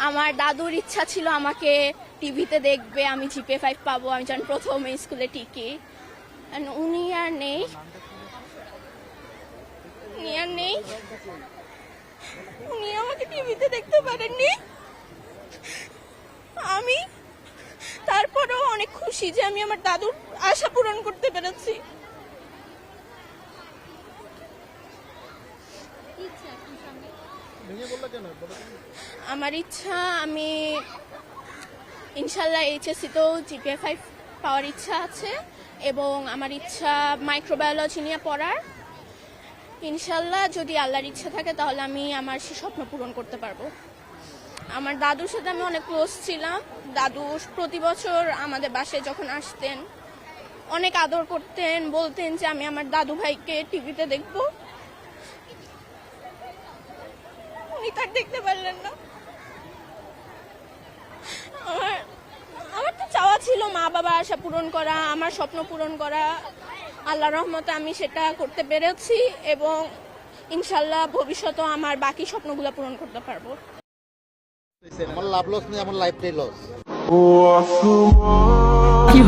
আমার দাদুর ইচ্ছা ছিল আমাকে টিভিতে দেখবে, আমি জিপে ফাইভ পাবো, আমি যখন প্রথম স্কুলে টিকি। And উনি আর নেই। উনি আর নেই। উনি আমাকে টিভিতে দেখতে পারেননি। আমি তারপরেও অনেক খুশি যে আমি আমার দাদুর আশা পূরণ করতে পেরেছি। তো? আমার ইচ্ছা, আমি ইনশাল্লাহ এইচএসসিতেও জিপিএ ফাইভ পাওয়ার ইচ্ছা আছে এবং আমার ইচ্ছা মাইক্রোবায়োলজি নিয়ে পড়ার। ইনশাল্লাহ যদি আল্লাহর ইচ্ছা থাকে তাহলে আমি আমার সে স্বপ্ন পূরণ করতে পারব। আমার দাদুর সাথে আমি অনেক ক্লোজ ছিলাম। দাদু প্রতি বছর আমাদের বাসায় যখন আসতেন, অনেক আদর করতেন, বলতেন যে আমি আমার দাদু ভাইকে টিভিতে দেখব উনি তার দেখতে পারলেন না। আমার আমার তো চাওয়া ছিল মা বাবা আশা পূরণ করা আমার স্বপ্ন পূরণ করা। আল্লাহ রহমতে আমি সেটা করতে পেরেছি এবং ইনশাল্লাহ ভবিষ্যতে আমার বাকি স্বপ্নগুলো পূরণ করতে পারব। আমার লাভ লস নেই আমার লাইফটাই লস কি